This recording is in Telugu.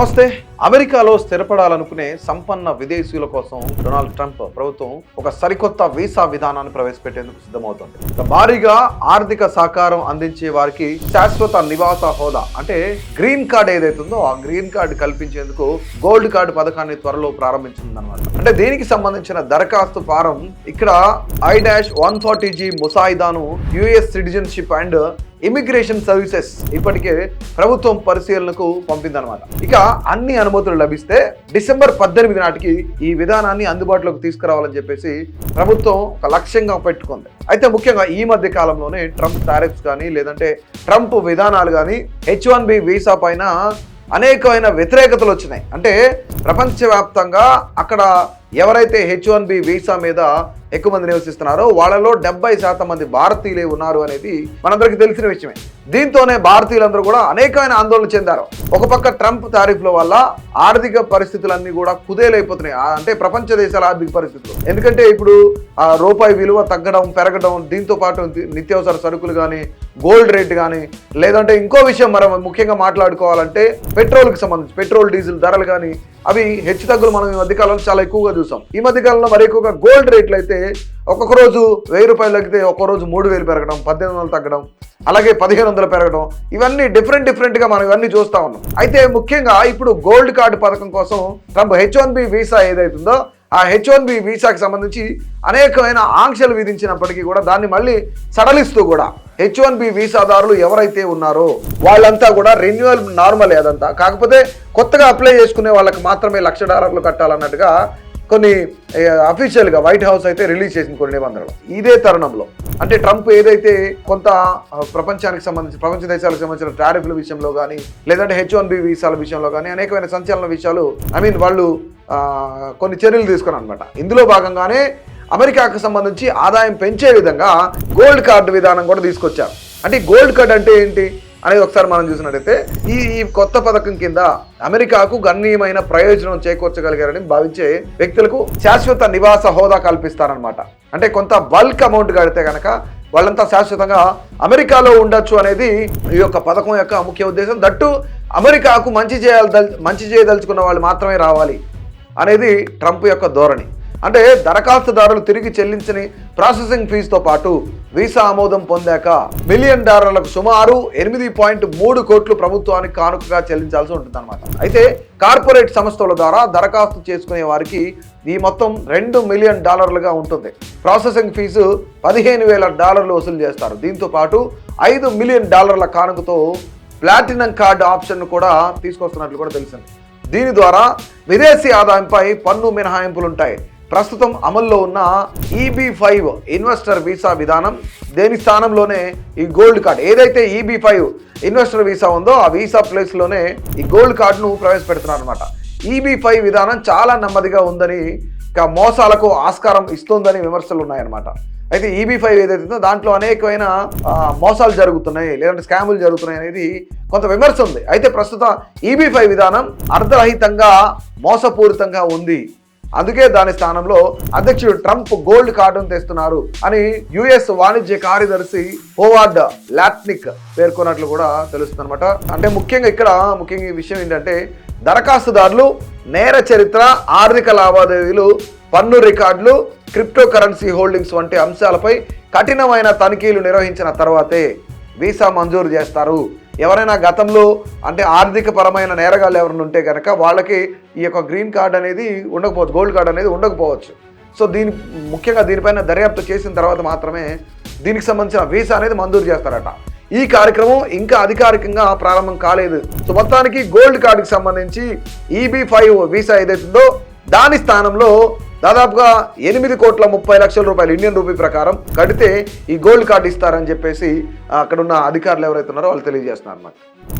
Oster అమెరికాలో స్థిరపడాలనుకునే సంపన్న విదేశీయుల కోసం డొనాల్డ్ ట్రంప్ ప్రభుత్వం ఒక సరికొత్త వీసా విధానాన్ని ప్రవేశపెట్టేందుకు సిద్ధమవుతోంది. భారీగా ఆర్థిక సహకారం అందించే వారికి శాశ్వత నివాస హోదా అంటే గ్రీన్ కార్డ్ ఏదైతుందో ఆ గ్రీన్ కార్డు కల్పించేందుకు గోల్డ్ కార్డు పథకాన్ని త్వరలో ప్రారంభించిందన్నమాట అంటే దీనికి సంబంధించిన దరఖాస్తు ఫారం ఇక్కడ I dash one forty G ముసాయిదాను US citizenship and immigration services ఇప్పటికే ప్రభుత్వం పరిశీలనకు పంపిందనమాట ఇక అన్ని అనుమతులు లభిస్తే డిసెంబర్ పద్దెనిమిది నాటికి ఈ విధానాన్ని అందుబాటులోకి తీసుకురావాలని చెప్పేసి ప్రభుత్వం ఒక లక్ష్యంగా పెట్టుకుంది. అయితే ముఖ్యంగా ఈ మధ్య కాలంలోనే ట్రంప్ టారిఫ్స్ కానీ లేదంటే ట్రంప్ విధానాలు కానీ హెచ్ వన్ బి వీసా పైన అనేకమైన వ్యతిరేకతలు వచ్చినాయి. అంటే ప్రపంచవ్యాప్తంగా అక్కడ ఎవరైతే హెచ్ వన్ బి వీసా మీద ఎక్కువ మంది నివసిస్తున్నారో వాళ్ళలో డెబ్బై శాతం మంది భారతీయులే ఉన్నారు అనేది మనందరికీ తెలిసిన విషయమే. దీంతోనే భారతీయులందరూ కూడా అనేకమైన ఆందోళన చెందారు. ఒక పక్క ట్రంప్ తారీఫ్ల వల్ల ఆర్థిక పరిస్థితులన్నీ కూడా కుదేలైపోతున్నాయి. అంటే ప్రపంచ దేశాల ఆర్థిక పరిస్థితులు. ఎందుకంటే ఇప్పుడు ఆ రూపాయి విలువ తగ్గడం పెరగడం దీంతో పాటు నిత్యావసర సరుకులు కానీ గోల్డ్ రేట్ కానీ లేదంటే ఇంకో విషయం మనం ముఖ్యంగా మాట్లాడుకోవాలంటే పెట్రోల్కి సంబంధించి పెట్రోల్ డీజిల్ ధరలు కానీ అవి హెచ్చు తగ్గులు మనం ఈ మధ్యకాలంలో చాలా ఎక్కువగా చూసాం. ఈ మధ్యకాలంలో మరి ఎక్కువగా గోల్డ్ రేట్లు అయితే ఒక్కొక్క రోజు వెయ్యి రూపాయలు తగ్గితే ఒక్కో రోజు మూడు వేలు పెరగడం పద్దెనిమిది వందలు తగ్గడం అలాగే పదిహేను వందలు పెరగడం ఇవన్నీ డిఫరెంట్ డిఫరెంట్గా మనం ఇవన్నీ చూస్తా ఉన్నాం. అయితే ముఖ్యంగా ఇప్పుడు గోల్డ్ కార్డు పథకం కోసం Trump H one B visa ఏదైతుందో ఆ హెచ్ వన్ బి వీసాకి సంబంధించి అనేకమైన ఆంక్షలు విధించినప్పటికీ కూడా దాన్ని మళ్ళీ సడలిస్తూ కూడా హెచ్ వన్ బి వీసాదారులు ఎవరైతే ఉన్నారో వాళ్ళంతా కూడా రెన్యువల్ నార్మల్ అదంతా. కాకపోతే కొత్తగా అప్లై చేసుకునే వాళ్ళకి మాత్రమే లక్ష డాలర్లు కట్టాలన్నట్టుగా కొన్ని అఫీషియల్గా వైట్ హౌస్ అయితే రిలీజ్ చేసింది కొన్ని నిబంధనలు. ఇదే తరుణంలో. అంటే ట్రంప్ ఏదైతే కొంత ప్రపంచానికి సంబంధించి ప్రపంచ దేశాలకు సంబంధించిన టారిఫ్ల విషయంలో కానీ లేదంటే హెచ్ వన్ బి వీసాల విషయంలో కానీ అనేకమైన సంచలన విషయాలు ఐ మీన్ వాళ్ళు కొన్ని చర్యలు తీసుకున్నారు అనమాట ఇందులో భాగంగానే అమెరికాకు సంబంధించి ఆదాయం పెంచే విధంగా గోల్డ్ కార్డు విధానం కూడా తీసుకొచ్చారు. అంటే గోల్డ్ కార్డ్ అంటే ఏంటి? అనేది ఒకసారి మనం చూసినట్టయితే ఈ ఈ కొత్త పథకం కింద అమెరికాకు గణనీయమైన ప్రయోజనం చేకూర్చగలిగారని భావించే వ్యక్తులకు శాశ్వత నివాస హోదా కల్పిస్తారనమాట అంటే కొంత బల్క్ అమౌంట్ కడితే కనుక వాళ్ళంతా శాశ్వతంగా అమెరికాలో ఉండొచ్చు అనేది ఈ యొక్క పథకం యొక్క ముఖ్య ఉద్దేశం. దట్టు అమెరికాకు మంచి చేయాలి మంచి చేయదలుచుకున్న వాళ్ళు మాత్రమే రావాలి అనేది ట్రంప్ యొక్క ధోరణి. అంటే దరఖాస్తుదారులు తిరిగి చెల్లించని ప్రాసెసింగ్ ఫీజుతో పాటు వీసా ఆమోదం పొందాక మిలియన్ డాలర్లకు సుమారు ఎనిమిది పాయింట్ మూడు కోట్లు ప్రభుత్వానికి కానుకగా చెల్లించాల్సి ఉంటుందన్నమాట. అయితే కార్పొరేట్ సంస్థల ద్వారా దరఖాస్తు చేసుకునే వారికి ఈ మొత్తం రెండు మిలియన్ డాలర్లుగా ఉంటుంది. ప్రాసెసింగ్ ఫీజు పదిహేను వేల డాలర్లు వసూలు చేస్తారు. దీంతో పాటు ఐదు మిలియన్ డాలర్ల కానుకతో ప్లాటినం కార్డు ఆప్షన్ను కూడా తీసుకొస్తున్నట్లు కూడా తెలిసింది. దీని ద్వారా విదేశీ ఆదాయంపై పన్ను మినహాయింపులు ఉంటాయి ప్రస్తుతం అమల్లో ఉన్న ఈబీ ఫైవ్ ఇన్వెస్టర్ వీసా విధానం దేని స్థానంలోనే ఈ గోల్డ్ కార్డ్ ఏదైతే ఈబీ ఫైవ్ ఇన్వెస్టర్ వీసా ఉందో ఆ వీసా ప్లేస్లోనే ఈ గోల్డ్ కార్డును ప్రవేశపెడుతున్నారు అనమాట ఈబీ ఫైవ్ విధానం చాలా నెమ్మదిగా ఉందని ఇక మోసాలకు ఆస్కారం ఇస్తుందని విమర్శలు ఉన్నాయన్నమాట. అయితే ఈబీ ఫైవ్ ఏదైతే దాంట్లో అనేకమైన మోసాలు జరుగుతున్నాయి లేదంటే స్కాములు జరుగుతున్నాయి అనేది కొంత విమర్శ ఉంది. అయితే ప్రస్తుతం ఈబీ ఫైవ్ విధానం అర్ధరహితంగా మోసపూరితంగా ఉంది. అందుకే దాని స్థానంలో అధ్యక్షుడు ట్రంప్ గోల్డ్ కార్డును తెస్తున్నారు అని యుఎస్ వాణిజ్య కార్యదర్శి హోవార్డ్ లాట్నిక్ పేర్కొన్నట్లు కూడా తెలుస్తుంది అనమాట అంటే ముఖ్యంగా ఇక్కడ ముఖ్యంగా ఈ విషయం ఏంటంటే దరఖాస్తుదారులు నేర చరిత్ర ఆర్థిక లావాదేవీలు పన్ను రికార్డులు క్రిప్టో కరెన్సీ హోల్డింగ్స్ వంటి అంశాలపై కఠినమైన తనిఖీలు నిర్వహించిన తర్వాతే వీసా మంజూరు చేస్తారు. ఎవరైనా గతంలో అంటే ఆర్థిక పరమైన నేరగాళ్ళు ఎవరైనా ఉంటే కనుక వాళ్ళకి ఈ యొక్క గ్రీన్ కార్డ్ అనేది ఉండకపోవచ్చు గోల్డ్ కార్డ్ అనేది ఉండకపోవచ్చు. సో దీని ముఖ్యంగా దీనిపైన దర్యాప్తు చేసిన తర్వాత మాత్రమే దీనికి సంబంధించిన వీసా అనేది మంజూరు చేస్తారట. ఈ కార్యక్రమం ఇంకా అధికారికంగా ప్రారంభం కాలేదు. సో మొత్తానికి గోల్డ్ కార్డుకి సంబంధించి ఈబీ ఫైవ్ వీసా ఏదైతుందో దాని స్థానంలో దాదాపుగా ఎనిమిది కోట్ల ముప్పై లక్షల రూపాయలు ఇండియన్ రూపీ ప్రకారం కడితే ఈ గోల్డ్ కార్డు ఇస్తారని చెప్పేసి అక్కడ ఉన్న అధికారులు ఎవరైతే ఉన్నారో వాళ్ళు తెలియజేస్తున్నారు అన్నమాట